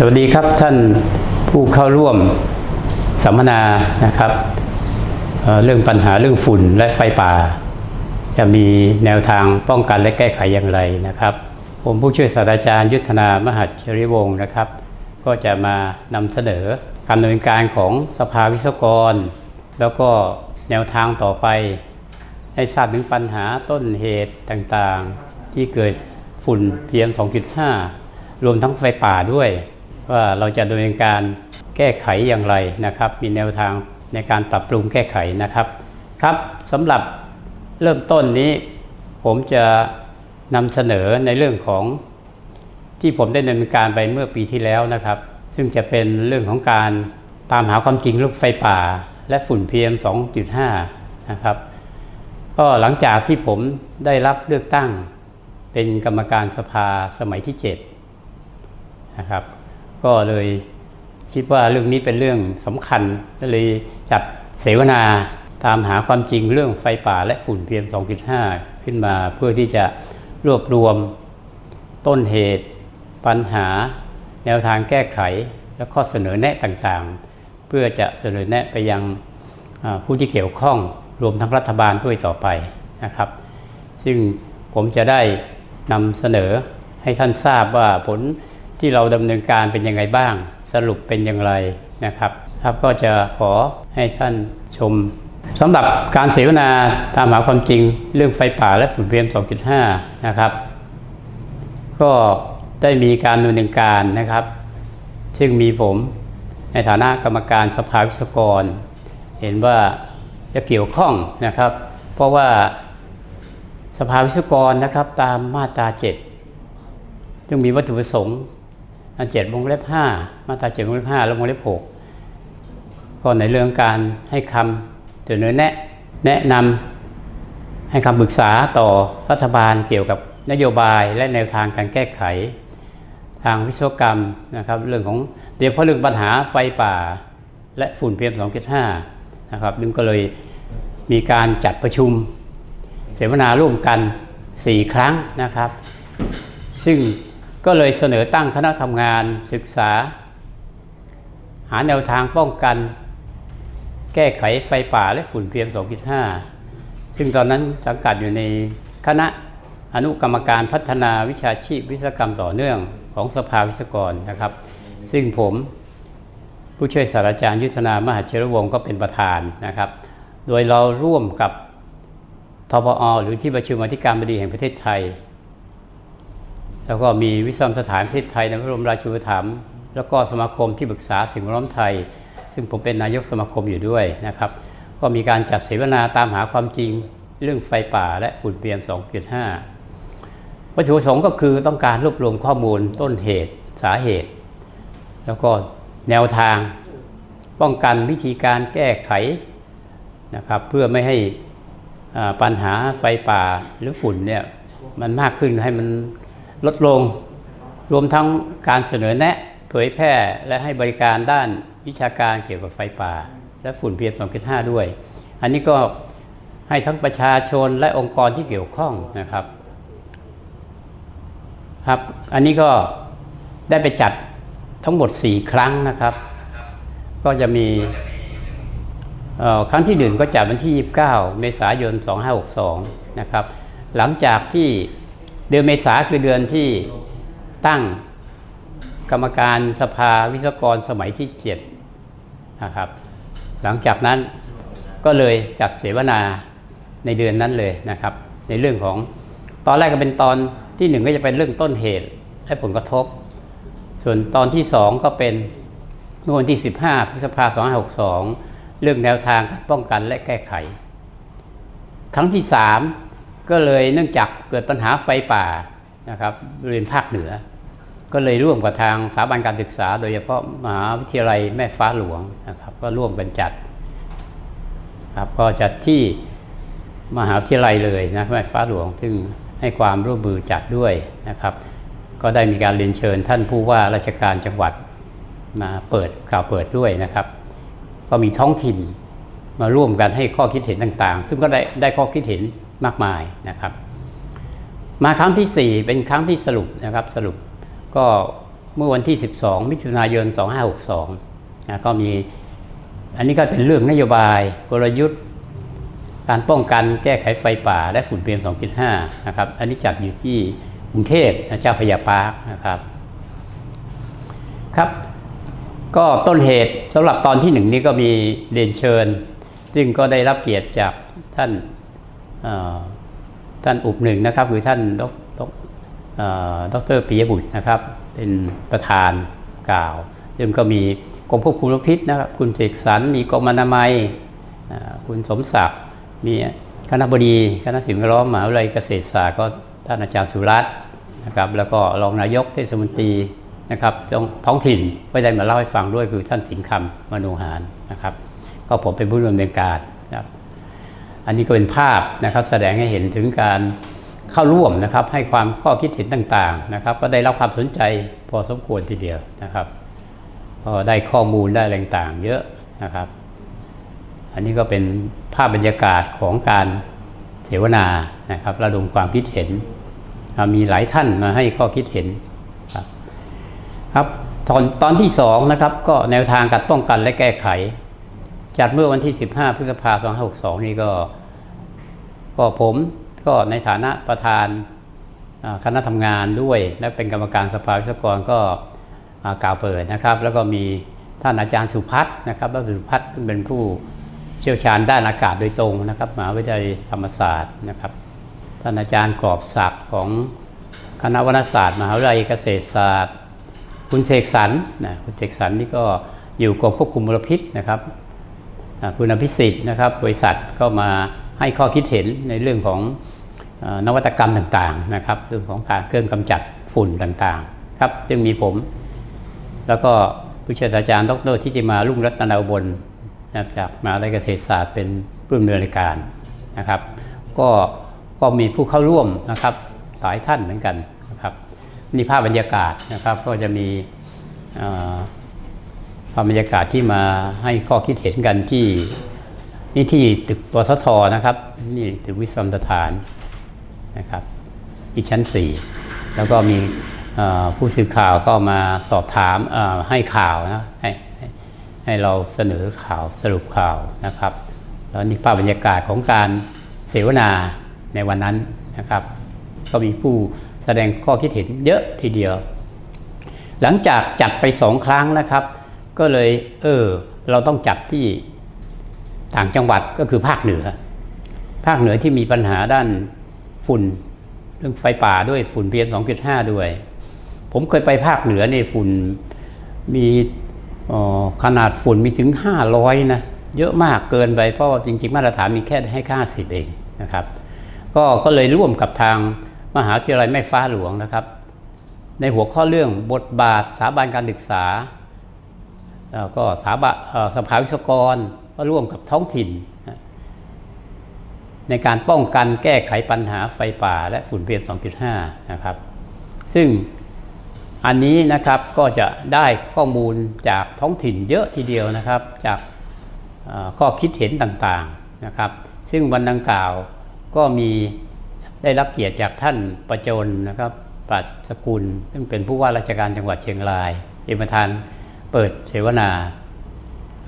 สวัสดีครับท่านผู้เข้าร่วมสัมมนานะครับเเรื่องปัญหาเรื่องฝุ่นและไฟป่า จะมีแนวทางป้องกันและแก้ไขอย่างไรนะครับ ผมผู้ช่วยศาสตราจารย์ยุทธนามหัชชริวงศ์นะครับ ก็จะมานำเสนอการดำเนินการของสภาวิศวกร แล้วก็แนวทางต่อไป ให้ทราบถึงปัญหาต้นเหตุต่างๆ ที่เกิดฝุ่น PM 2.5 รวมทั้งไฟป่าด้วย ว่าเราจะดำเนินการแก้ไขอย่างไรนะครับ มีแนวทางในการปรับปรุงแก้ไขนะครับครับสำหรับเริ่มต้นนี้ ผมจะนำเสนอในเรื่องของที่ผมได้ดำเนินการไปเมื่อปีที่แล้วนะครับ ซึ่งจะเป็นเรื่องของการตามหาความจริงเรื่องไฟป่า และฝุ่น PM 2.5 นะครับ ก็หลังจากที่ผมได้รับเลือกตั้งเป็นกรรมการสภาสมัยที่7นะครับ ก็เลยคิดว่าเรื่องนี้เป็นเรื่องสำคัญก็เลยจัดเสวนาตามหาความจริงเรื่องไฟป่าและฝุ่น PM 2.5 ขึ้นมาเพื่อที่จะรวบรวมต้นเหตุ ปัญหา แนวทางแก้ไข และข้อเสนอแนะต่างๆ เพื่อจะเสนอแนะไปยังผู้ที่เกี่ยวข้องรวมทั้งรัฐบาลด้วยต่อไปนะครับ ซึ่งผมจะได้นำเสนอให้ท่านทราบว่าผล ที่เราดำเนินการเป็นยังไงบ้าง สรุปเป็นอย่างไรนะครับครับก็จะขอให้ท่านชมสำหรับการเสวนาตามหาความจริงเรื่องไฟป่าและฝุ่น PM 2.5 นะครับ ก็ได้มีการดำเนินการนะครับ ซึ่งมีผมในฐานะกรรมการสภาวิศวกร เห็นว่าจะเกี่ยวข้องนะครับ เพราะว่าสภาวิศวกรนะครับตามมาตรา7จึงมีวัตถุประสงค์ เจ็ดวงเล็บ5มาตรา7วงเล็บ5และวงเล็บ6ก็ในเรื่องการให้คำเสนอแนะแนะนำให้คำปรึกษาต่อรัฐบาลเกี่ยวกับนโยบายและแนวทางการแก้ไข ทางวิศวกรรมนะครับเรื่องของโดยเฉพาะเรื่องปัญหาไฟป่า และฝุ่น PM 2.5นะครับนึงก็เลยมีการจัดประชุม เสวนาร่วมกัน 4 ครั้งนะครับ ซึ่ง ก็เลยเสนอตั้งคณะทำงานศึกษา หาแนวทางป้องกัน แก้ไขไฟป่าและฝุ่น PM 2.5 ซึ่งตอนนั้นสังกัดอยู่ในคณะอนุกรรมการพัฒนาวิชาชีพวิศวกรรมต่อเนื่องของสภาวิศวกรนะครับ ซึ่งผมผู้ช่วยศาสตราจารย์ยุทธนามหาเชรวงศ์ก็เป็นประธานนะครับ โดยเราร่วมกับทปอหรือที่ประชุมอธิการบดีแห่งประเทศไทย แล้วก็มีวิศวสถานประเทศไทยในพระบรมราชูปถัมภ์แล้วก็สมาคมที่ปรึกษาสิ่งแวดล้อมไทย ซึ่งผมเป็นนายกสมาคมอยู่ด้วยนะครับ ก็มีการจัดเสวนาตามหาความจริงเรื่องไฟป่าและฝุ่น PM 2.5 วัตถุประสงค์ก็คือต้องการรวบรวมข้อมูลต้นเหตุสาเหตุ แล้วก็แนวทางป้องกันวิธีการแก้ไขนะครับเพื่อไม่ให้อาปัญหาไฟป่าหรือฝุ่นเนี่ยมันมากขึ้นให้มัน ลดลง รวมทั้งการเสนอแนะเผยแพร่และให้บริการด้านวิชาการเกี่ยวกับไฟป่า และฝุ่น PM 2.5 ด้วย อันนี้ก็ให้ทั้งประชาชนและองค์กรที่เกี่ยวข้องนะครับครับอันนี้ก็ได้ไปจัดทั้งหมด 4 ครั้งนะครับ ก็จะมีครั้งที่หนึ่งก็จัดวันที่ 29 เมษายน 2562 นะครับ หลังจากที่ เดือนเมษาคือเดือนที่ตั้งกรรมการสภาวิศวกรสมัยที่7นะครับหลังจากนั้นก็เลยจัดเสวนาในเดือนนั้นเลยนะครับ ในเรื่องของตอนแรกก็เป็นตอนที่หนึ่งก็จะเป็นเรื่องต้นเหตุและผลกระทบ ส่วนตอนที่สองก็เป็นเมื่อวันที่ 15พฤษภาคม2562 เรื่องแนวทางการป้องกันและแก้ไข ครั้งที่3 ก็เลยเนื่องจากเกิดปัญหาไฟป่านะครับบริเวณภาคเหนือ ก็เลยร่วมกับทางสถาบันการศึกษา โดยเฉพาะมหาวิทยาลัยแม่ฟ้าหลวงนะครับ ก็ร่วมกันจัดครับก็จัดที่มหาวิทยาลัยเลยนะแม่ฟ้าหลวงซึ่งให้ความร่วมมือจัดด้วยนะครับ ก็ได้มีการเรียนเชิญท่านผู้ว่าราชการจังหวัดมาเปิดกล่าวเปิดด้วยนะครับ ก็มีท้องถิ่นมาร่วมกันให้ข้อคิดเห็นต่างๆ ซึ่งก็ได้ได้ข้อคิดเห็น มากมายนะครับ มาครั้งที่ 4 เป็นครั้งที่สรุปนะครับสรุปก็เมื่อวันที่ 12 มิถุนายน 2562นะก็มีอันนี้ก็เป็นเรื่องนโยบายกลยุทธ์ การป้องกันแก้ไขไฟป่า และฝุ่น PM 2.5 นะครับอันนี้จัดอยู่ที่กรุงเทพเจ้าพยาปาร์คนะครับครับก็ต้นเหตุสำหรับตอนที่หนึ่งนี้ก็มีเรียนเชิญ ซึ่งก็ได้รับเกียรติจากท่าน ท่านอุปหนึ่งนะครับคือท่านดรปิยบุตรนะครับ เป็นประธานกล่าวซึ่งก็มีกรมควบคุมมลพิษนะครับ คุณเจกสันมีกรมอนามัยคุณสมศักดิ์มีคณะบดีคณะสิ่งแวดล้อมมหาวิทยาลัยเกษตรศาสตร์ก็ท่านอาจารย์สุรัตน์นะครับแล้วก็รองนายกเทศมนตรีนะครับท้องท้องถิ่นก็ได้มาเล่าให้ฟังด้วยคือท่านสิงห์คำมโนหารนะครับ ก็ผมเป็นผู้ดำเนินการนะครับ อันนี้ก็เป็นภาพนะครับแสดงให้เห็นถึงการเข้าร่วมนะครับ ให้ความข้อคิดเห็นต่างๆนะครับ ก็ได้รับความสนใจพอสมควรทีเดียวนะครับก็ได้ข้อมูลได้อะไรต่างเยอะนะครับ อันนี้ก็เป็นภาพบรรยากาศของการเสวนานะครับ ระดมความคิดเห็น มีหลายท่านมาให้ข้อคิดเห็นครับครับตอนตอนที่สองนะครับก็แนวทางการป้องกันและแก้ไข จัดเมื่อวันที่ 15 พฤษภาคม2562 นี่ก็ก็ผมก็ในฐานะประธานคณะทำงานด้วย และเป็นกรรมการสภาวิศวกรก็อ่ากล่าวเปิดนะครับ แล้วก็มีท่านอาจารย์สุพัฒน์นะครับดรสุพัฒน์เป็นผู้เชี่ยวชาญด้านอากาศโดยตรงนะครับมหาวิทยาลัยธรรมศาสตร์นะครับ ท่านอาจารย์กรอบศักดิ์ของคณะวรรณศาสตร์ มหาวิทยาลัยเกษตรศาสตร์ คุณเสกสรรนะคุณเสกสรรนี่ก็อยู่กรมควบคุมมลพิษนะครับ คุณอภิสิทธิ์นะครับบริษัทก็มาให้ข้อคิดเห็นในเรื่องของนวัตกรรมต่างๆนะครับเรื่องของการเครื่องกำจัดฝุ่นต่างๆครับจึงมีผม แล้วก็ผู้ช่วยศาสตราจารย์ดรทิติมารุ่งรัตนาบลนะครับจากมหาวิทยาลัยเกษตรศาสตร์เป็นผู้ดำเนินรายการนะครับ ก็ก็มีผู้เข้าร่วมนะครับหลายท่านเหมือนกันนะครับนี่ภาพบรรยากาศนะครับก็จะมี เอ่อภาพบรรยากาศที่มาให้ข้อคิดเห็นกันที่นี่ที่ตึกปตทนะครับ นี่ตึกวิศวกรรมสถานนะครับที่ชั้น 4 แล้วก็มีผู้สื่อข่าวก็มาสอบถามให้ข่าวนะให้ให้ให้เราเสนอข่าวสรุปข่าวนะครับ แล้วนี่ภาพบรรยากาศของการเสวนาในวันนั้นนะครับ ก็มีผู้แสดงข้อคิดเห็นเยอะทีเดียว หลังจากจัดไปสองครั้งนะครับ ก็เลยเออเราต้องจัดที่ต่างจังหวัดก็คือภาคเหนือ ภาคเหนือที่มีปัญหาด้านฝุ่นเรื่องไฟป่าด้วยฝุ่น PM 2.5ด้วย ผมเคยไปภาคเหนือในยฝุ่นมีออขนาดฝุ่นมีถึง 500 นะ เยอะมากเกินไป เพราะจริง ๆ มาตรฐานมีแค่ให้50เองนะครับ ก็ก็เลยร่วมกับทางมหาวิทยาลัยแม่ฟ้าหลวงนะครับ ในหัวข้อเรื่องบทบาทสถาบันการศึกษา แล้วก็สถาบันสภาวิศวกรก็ร่วมกับท้องถิ่น ในการป้องกันแก้ไขปัญหาไฟป่าและฝุ่น PM 2.5 นะครับ ซึ่งอันนี้นะครับก็จะได้ข้อมูลจากท้องถิ่นเยอะทีเดียวนะครับ จากข้อคิดเห็นต่างๆนะครับ ซึ่งวันดังกล่าวก็มีได้รับเกียรติจากท่านประจนนะครับปราศสกุลซึ่งเป็นผู้ว่าราชการจังหวัดเชียงรายเป็นประธาน เปิดเสวนา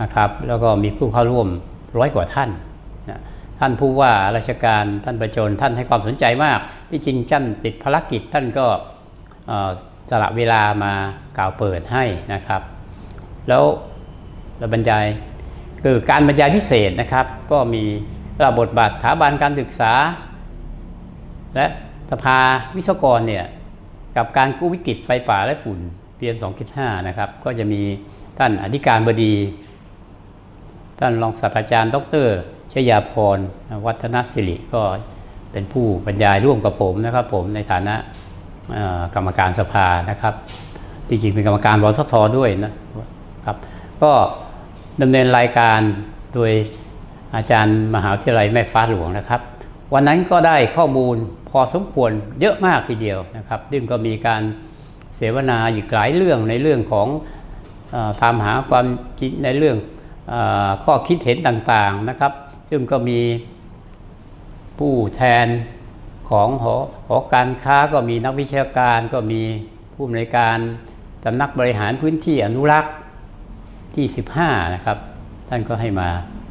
นะครับแล้วก็มีผู้เข้าร่วมร้อยกว่าท่านนะท่านผู้ว่าราชการท่านประจนท่านให้ความสนใจมาก ที่จริงท่านติดภารกิจท่านก็สละเวลามากล่าวเปิดให้นะครับ แล้วเราบรรยายคือการบรรยายพิเศษนะครับ ก็มีระบทบาทสถาบันการศึกษา และสภาวิศวกรเนี่ยกับการกู้วิกฤตไฟป่าและฝุ่น PM 2.5 นะครับ ก็จะมีท่านอธิการบดี ท่านรองศาสตราจารย์ ดรชยาพร วัฒนศิริก็เป็นผู้บรรยายร่วมกับผมนะครับ ผมในฐานะกรรมการสภานะครับจริงๆเป็นกรรมการวสทด้วยนะครับ ก็ดำเนินรายการโดยอาจารย์มหาวิทยาลัยแม่ฟ้าหลวงนะครับ วันนั้นก็ได้ข้อมูลพอสมควรเยอะมากทีเดียวนะครับ ซึ่งก็มีการ เสวนาอีกหลายเรื่องในเรื่องของเอ่อตามหาความจริงในเรื่องอข้อคิดเห็นต่างๆนะครับ ซึ่งก็มีผู้แทนของหอหอการค้าก็มีนักวิชาการก็มีผู้อำนวยการสำนักบริหารพื้นที่อนุรักษ์ที่ 15 นะครับ ท่านก็ให้มา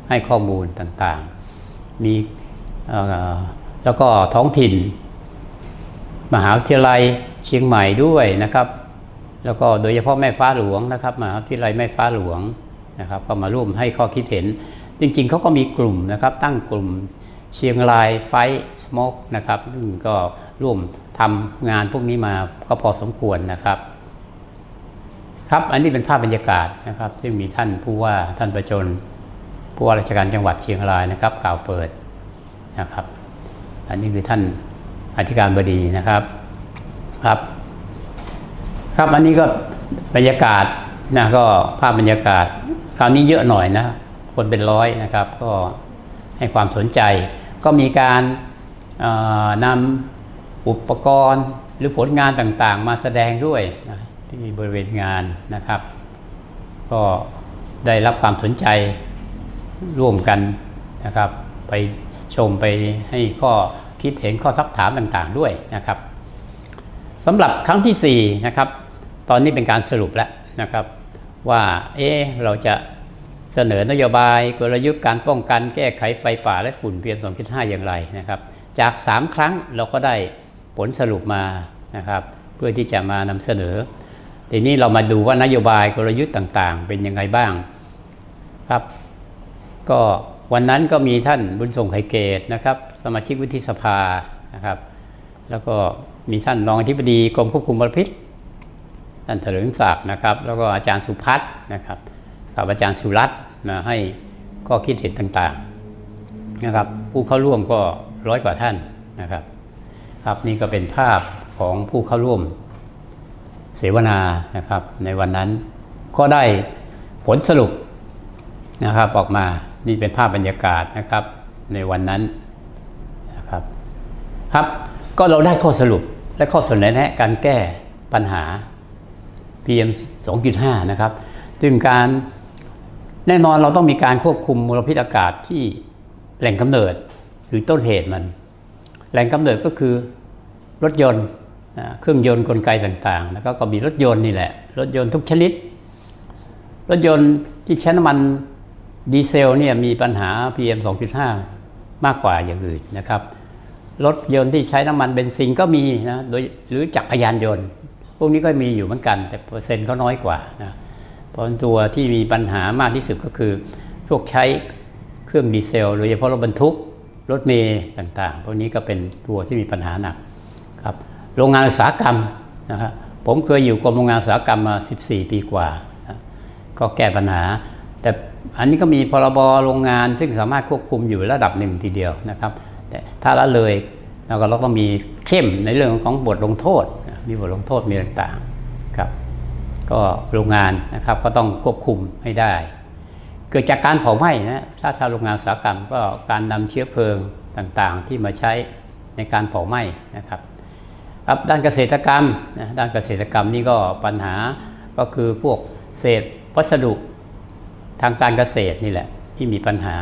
ให้ข้อมูลต่างๆ มีแล้วก็ท้องถิ่น มหาวิทยาลัย เชียงใหม่ด้วยนะครับ แล้วก็โดยเฉพาะแม่ฟ้าหลวงนะครับมหาวิทยาลัยแม่ฟ้าหลวงนะครับก็มาร่วมให้ข้อคิดเห็น จริงๆเขาก็มีกลุ่มนะครับ ตั้งกลุ่มเชียงรายไฟสโมกนะครับซึ่งก็ร่วมทำงานพวกนี้มาก็พอสมควรนะครับ ครับอันนี้เป็นภาพบรรยากาศนะครับ ซึ่งมีท่านผู้ว่าท่านประจนผู้ว่าราชการจังหวัดเชียงรายนะครับ กล่าวเปิดนะครับ อันนี้คือท่านอธิการบดีนะครับ ครับ ครับอันนี้ก็บรรยากาศนะก็ภาพบรรยากาศ คราวนี้เยอะหน่อยนะคนเป็นร้อยนะครับ ก็ให้ความสนใจ ก็มีการนำอุปกรณ์หรือผลงานต่างๆ มาแสดงด้วยนะที่บริเวณงานนะครับ ก็ได้รับความสนใจร่วมกันนะครับ ไปชมไปให้ข้อคิดเห็นข้อซักถามต่างๆด้วยนะครับ สำหรับครั้งที่4นะครับตอนนี้เป็นการสรุปแล้วนะครับว่าเอ๊เราจะเสนอนโยบายกลยุทธ์การป้องกันแก้ไขไฟป่าและฝุ่น PM 2.5 อย่างไรนะครับจาก 3 ครั้งเราก็ได้ผลสรุปมานะครับเพื่อที่จะมานำเสนอ ทีนี้เรามาดูว่านโยบายกลยุทธ์ต่างๆ เป็นยังไงบ้างครับก็วันนั้นก็มีท่านบุญส่งไข่เกตนะครับสมาชิกวุฒิสภานะครับ แล้วก็มีท่านรองอธิบดีกรมควบคุมมลพิษท่านเถลิงศักดิ์นะครับ แล้วก็อาจารย์สุพัฒน์นะครับกับอาจารย์สุรัตน์มาให้ข้อคิดเห็นต่างๆนะครับ ผู้เข้าร่วมก็ร้อยกว่าท่านนะครับ ครับนี่ก็เป็นภาพของผู้เข้าร่วมเสวนานะครับ ในวันนั้นก็ได้ผลสรุปนะครับออกมานี่เป็นภาพบรรยากาศนะครับในวันนั้นนะครับ ครับ ก็เราได้ข้อสรุปและข้อเสนอแนะการแก้ปัญหา PM 2.5 นะครับซึ่งการแน่นอนเราต้องมีการควบคุมมลพิษอากาศที่แหล่งกำเนิดหรือต้นเหตุมัน แหล่งกำเนิดก็คือรถยนต์เครื่องยนต์กลไกต่างๆ แล้วก็ก็มีรถยนต์นี่แหละ รถยนต์ทุกชนิด รถยนต์ที่ใช้น้ำมันดีเซลเนี่ยมีปัญหา PM 2.5 มากกว่าอย่างอื่นนะครับ รถยนต์ที่ใช้น้ำมันเบนซินก็มีนะโดยหรือจักรยานยนต์ พวกนี้ก็มีอยู่เหมือนกัน แต่เปอร์เซ็นต์เขาน้อยกว่านะเพราะตัวที่มีปัญหามากที่สุดก็คือพวกใช้เครื่องดีเซลโดยเฉพาะรถบรรทุกรถเมล์ต่างๆ พวกนี้ก็เป็นตัวที่มีปัญหาหนักครับโรงงานอุตสาหกรรมนะครับผมเคยอยู่กรมโรงงานอุตสาหกรรมมา 14 ปีกว่า ก็แก้ปัญหา แต่อันนี้ก็มีพรบโรงงานซึ่งสามารถควบคุมอยู่ระดับหนึ่งทีเดียวนะครับ แต่ถ้าละเลยเราก็เราต้องมีเข้มในเรื่องของบทลงโทษ มีบทลงโทษมีต่างๆครับ ก็โรงงานนะครับก็ต้องควบคุมให้ได้ เกิดจากการเผาไหม้นะถ้าชาวโรงงานอุตสาหกรรมก็การนำเชื้อเพลิงต่างๆ ที่มาใช้ในการเผาไหม้นะครับครับด้านเกษตรกรรมนะด้านเกษตรกรรมนี่ก็ปัญหาก็คือพวกเศษวัสดุทางการเกษตรนี่แหละที่มีปัญหา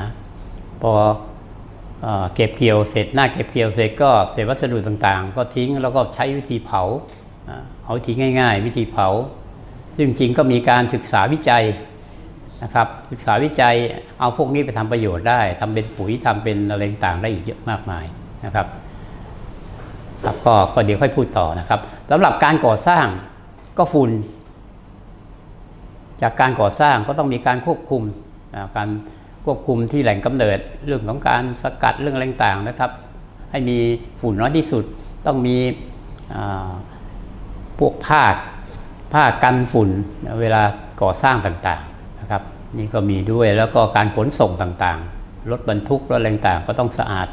พอ เก็บเกี่ยวเสร็จหน้าเก็บเกี่ยวเสร็จก็เศษวัสดุต่างๆ ก็ทิ้งแล้วก็ใช้วิธีเผาเอาวิธีง่าย ๆ วิธีเผา ซึ่งจริงก็มีการศึกษาวิจัยนะครับศึกษาวิจัยเอาพวกนี้ไปทำประโยชน์ได้ทำเป็นปุ๋ยทำเป็นอะไรต่างๆได้อีกเยอะมากมายนะครับครับก็ก็เดี๋ยวค่อยพูดต่อนะครับสำหรับการก่อสร้างก็ฝุ่น จากการก่อสร้างก็ต้องมีการควบคุมการ ควบคุมที่แหล่งกำเนิดเรื่องของการสกัดเรื่องอะไรต่างๆนะครับ ให้มีฝุ่นน้อยที่สุดต้องมีพวกผ้าผ้ากันฝุ่นเวลาก่อสร้างต่างๆนะครับ นี่ก็มีด้วยแล้วก็การขนส่งต่างๆรถบรรทุกรถอะไรต่างๆก็ต้องสะอาด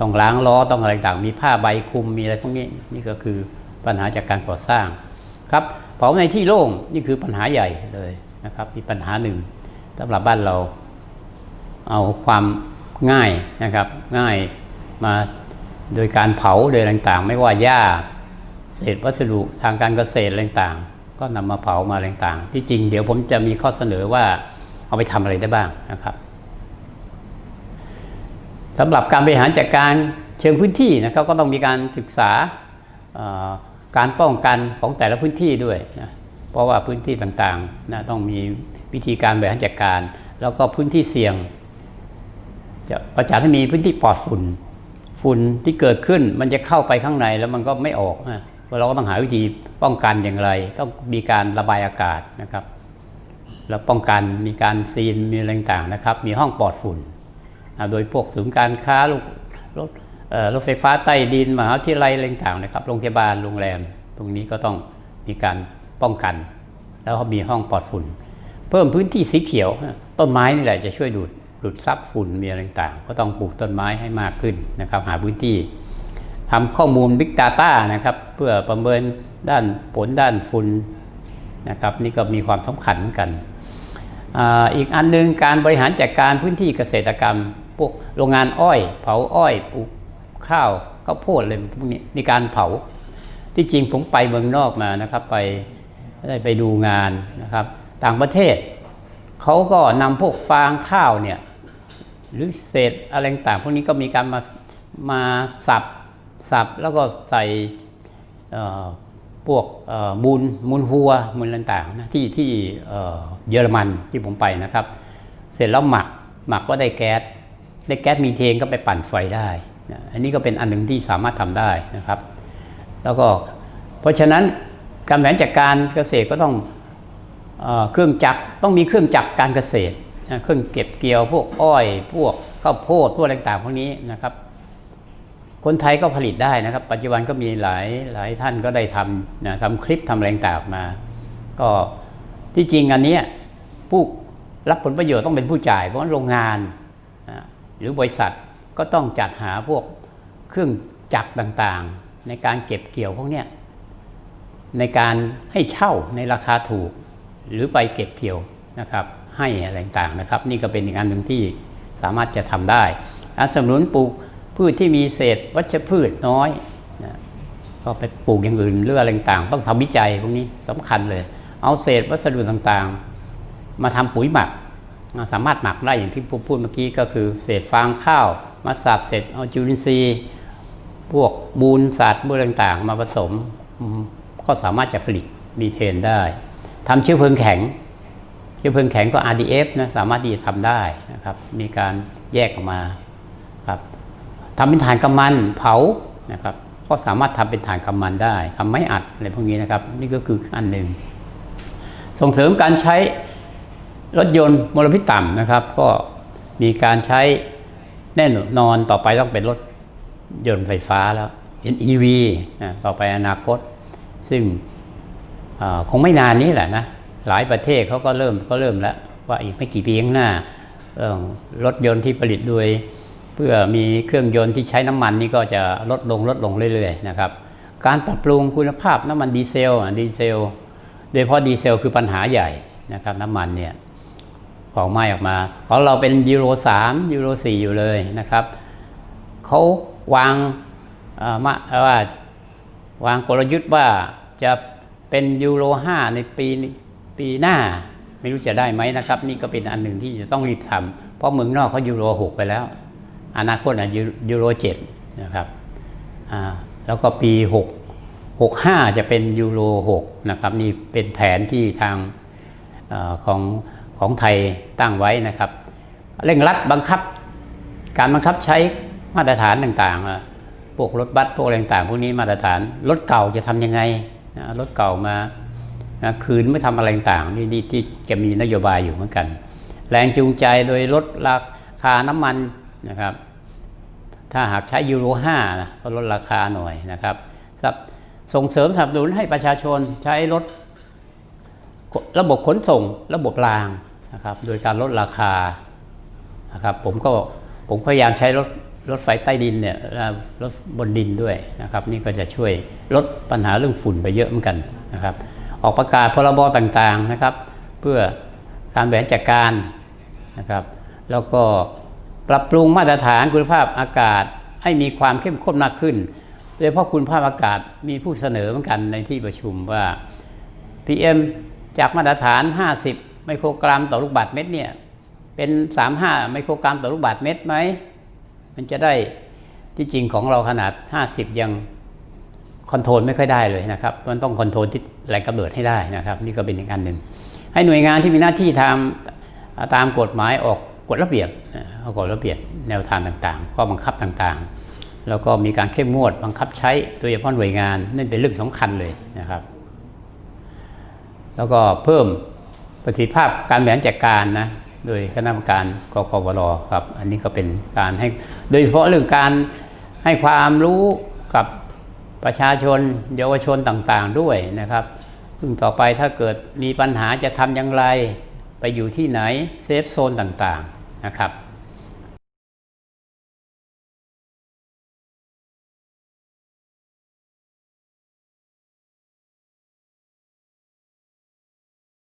ต้องล้างล้อต้องอะไรต่างมีผ้าใบคลุมมีอะไรพวกนี้นี่ก็คือปัญหาจากการก่อสร้างครับเผาในที่โล่งนี่คือปัญหาใหญ่เลยนะครับมีปัญหาหนึ่งสำหรับบ้านเรา เอาความง่ายนะครับง่ายมาโดยการเผาโดยต่างๆ ไม่ว่าหญ้าเศษวัสดุทางการเกษตรต่างๆ ก็นำมาเผามาต่างๆ ที่จริงเดี๋ยวผมจะมีข้อเสนอว่าเอาไปทำอะไรได้บ้างนะครับสำหรับการบริหารจัดการเชิงพื้นที่นะครับก็ต้องมีการศึกษาการป้องกันของแต่ละพื้นที่ด้วยนะเพราะว่าพื้นที่ต่างๆนะต้องมีวิธีการบริหารจัดการ แล้วก็พื้นที่เสี่ยง จะประจัดให้มีพื้นที่ปลอดฝุ่น ฝุ่นที่เกิดขึ้นมันจะเข้าไปข้างในแล้วมันก็ไม่ออกนะเราก็ต้องหาวิธีป้องกันอย่างไร ต้องมีการระบายอากาศนะครับ แล้วป้องกันมีการซีนมีอะไรต่างนะครับ มีห้องปลอดฝุ่น โดยพวกศูนย์การค้าลูกรถรถไฟฟ้าใต้ดินมหาวิทยาลัยอะไรต่างๆนะครับ โรงพยาบาลโรงแรม ตรงนี้ก็ต้องมีการป้องกัน แล้วก็มีห้องปลอดฝุ่น เพิ่มพื้นที่สีเขียว ต้นไม้นี่แหละจะช่วยดูด ดูดซับฝุ่นมีอะไรต่างๆ ก็ต้องปลูกต้นไม้ให้มากขึ้นนะครับ หาพื้นที่ทำข้อมูล Big Data นะครับ เพื่อประเมินด้านผลด้านฝุ่นนะครับ นี่ก็มีความสำคัญกันออีกอันหนึงการบริหารจัดการพื้นที่เกษตรกรรม พวกโรงงานอ้อย เผาอ้อยปลูกข้าวข้าวโพดอะไรพวกนี้มีการเผาที่จริงผมไปเมืองนอกมานะครับ ไปได้ไปดูงานนะครับ ต่างประเทศเขาก็นำพวกฟางข้าวเนี่ย หรือเศษอะไรต่างพวกนี้ก็มีการมามาสับสับแล้วก็ใส่พวกมูลมูลหัวมูลต่างๆนะที่ที่เยอรมันที่ผมไปนะครับ เสร็จแล้วหมักหมักก็ได้แก๊สได้แก๊สมีเทนก็ไปปั่นไฟได้นะอันนี้ก็เป็นอันหนึ่งที่สามารถทำได้นะครับ แล้วก็เพราะฉะนั้นการบริหารจัดการเกษตรก็ต้องเออเครื่องจักรต้องมีเครื่องจักรการเกษตร เครื่องเก็บเกี่ยวพวกอ้อยพวกข้าวโพดพวกอะไรต่างพวกนี้นะครับ คนไทยก็ผลิตได้นะครับ ปัจจุบันก็มีหลายหลายท่านก็ได้ทำนะทำคลิปทำอะไรต่างมา ก็ที่จริงอันนี้ผู้รับผลประโยชน์ต้องเป็นผู้จ่าย เพราะว่าโรงงานนะหรือบริษัทก็ต้องจัดหาพวกเครื่องจักรต่างๆ ในการเก็บเกี่ยวพวกเนี้ยในการให้เช่าในราคาถูก หรือไปเก็บเกี่ยวนะครับ ให้อะไรต่างๆนะครับ นี่ก็เป็นอีกอันหนึ่งที่สามารถจะทำได้การสนุนปลูกพืชที่มีเศษวัชพืชน้อยนะก็ไปปลูกอย่างอื่นเรื่องอะไรต่างๆ ต้องทำวิจัยพวกนี้สำคัญเลย เอาเศษวัสดุต่างๆ มาทำปุ๋ยหมัก สามารถหมักได้อย่างที่ผมพูดเมื่อกี้ก็คือเศษฟางข้าวมาสับเสร็จเอาจุลินทรีย์พวกบูนสัตว์พวกต่างๆ มาผสมก็สามารถจะผลิตมีเทนได้ทำเชื้อเพลิงแข็ง ชื้อเพลิงแข็งก็ RDF นะสามารถที่จะทำได้นะครับมีการแยกออกมาครับทำเป็นฐานกำมันเผานะครับก็สามารถทำเป็นฐานกำมันได้ทำไม้อัดอะไรพวกนี้นะครับ นี่ก็คืออันหนึ่งส่งเสริมการใช้รถยนต์มลพิษต่ำนะครับ ก็มีการใช้แน่นอนต่อไปต้องเป็นรถยนต์ไฟฟ้าแล้วเป็น EV นะต่อไปอนาคต ซึ่งคงไม่นานนี้แหละนะ หลายประเทศเขาก็เริ่มก็เริ่มแล้วว่าอีกไม่กี่ปีข้างหน้ารถยนต์ที่ผลิตโดย เพื่อมีเครื่องยนต์ที่ใช้น้ำมันนี่ก็จะลดลงลดลงเรื่อยๆนะครับการปรับปรุงคุณภาพน้ำมันดีเซลอะดีเซล โดยเฉพาะดีเซลคือปัญหาใหญ่นะครับน้ำมันเนี่ยเผาไหม้ออกมาของเราเป็นยูโร3ยูโร4อยู่เลยนะครับเขาวางมาว่าวางกลยุทธ์ว่าจะเป็นยูโร5ในปีนี้ ปีหน้าไม่รู้จะได้ไหมนะครับ นี่ก็เป็นอันหนึ่งที่จะต้องรีบทำเพราะเมืองนอกเขายูโร 6 ไปแล้ว อนาคตอะยูยูโร 7 นะครับอ่าแล้วก็ปี 6 65 จะเป็นยูโร 6 นะครับ นี่เป็นแผนที่ทางอของของไทยตั้งไว้นะครับ เร่งรัดบังคับ การบังคับใช้มาตรฐานต่างๆพวกรถบัสพวกอะไรต่างๆพวกนี้มาตรฐานรถเก่าจะทำยังไงรถเก่ามา นะคืนไม่ทำอะไรต่างๆนี่นี่ที่จะมีนโยบายอยู่เหมือนกัน แรงจูงใจโดยลดราคาน้ำมันนะครับ ถ้าหากใช้ยูโร5นะก็ลดราคาหน่อยนะครับส,ส่งเสริมสนับสนุนให้ประชาชนใช้รถระบบขนส่งระบบรางนะครับโดยการลดราคานะครับผมก็ผมพยายามใช้รถรถไฟใต้ดินเนี่ยละรถบนดินด้วยนะครับ นี่ก็จะช่วยลดปัญหาเรื่องฝุ่นไปเยอะเหมือนกันนะครับ ออกประกาศพรบต่างๆนะครับ เพื่อการบริหารจัดการนะครับ แล้วก็ปรับปรุงมาตรฐานคุณภาพอากาศให้มีความเข้มข้นมากขึ้น โดยเฉพาะคุณภาพอากาศมีผู้เสนอเหมือนกันในที่ประชุมว่า PM จากมาตรฐาน 50 ไมโครกรัมต่อลูกบาศก์เมตรเนี่ยเป็น 35 ไมโครกรัมต่อลูกบาศก์เมตรไหม มันจะได้ที่จริงของเราขนาด 50 ยัง คอนโทรลไม่ค่อยได้เลยนะครับ มันต้องคอนโทรลที่แรงกำเนิดให้ได้นะครับ นี่ก็เป็นอีกอันหนึ่ง ให้หน่วยงานที่มีหน้าที่ทำตามกฎหมายออกกฎระเบียบออกกฎระเบียบแนวทางต่างๆ ข้อบังคับต่างๆ แล้วก็มีการเข้มงวดบังคับใช้โดยเฉพาะหน่วยงานนั่นเป็นเรื่องสำคัญเลยนะครับ แล้วก็เพิ่มประสิทธิภาพการบริหารจัดการนะโดยคณะกรรมการกกวรครับ อันนี้ก็เป็นการให้โดยเฉพาะเรื่องการให้ความรู้กับ ประชาชนเยาวชนต่างๆด้วยนะครับซึ่งต่อไปถ้าเกิดมีปัญหาจะทำอย่างไร ไปอยู่ที่ไหนเซฟโซนต่างๆนะครับ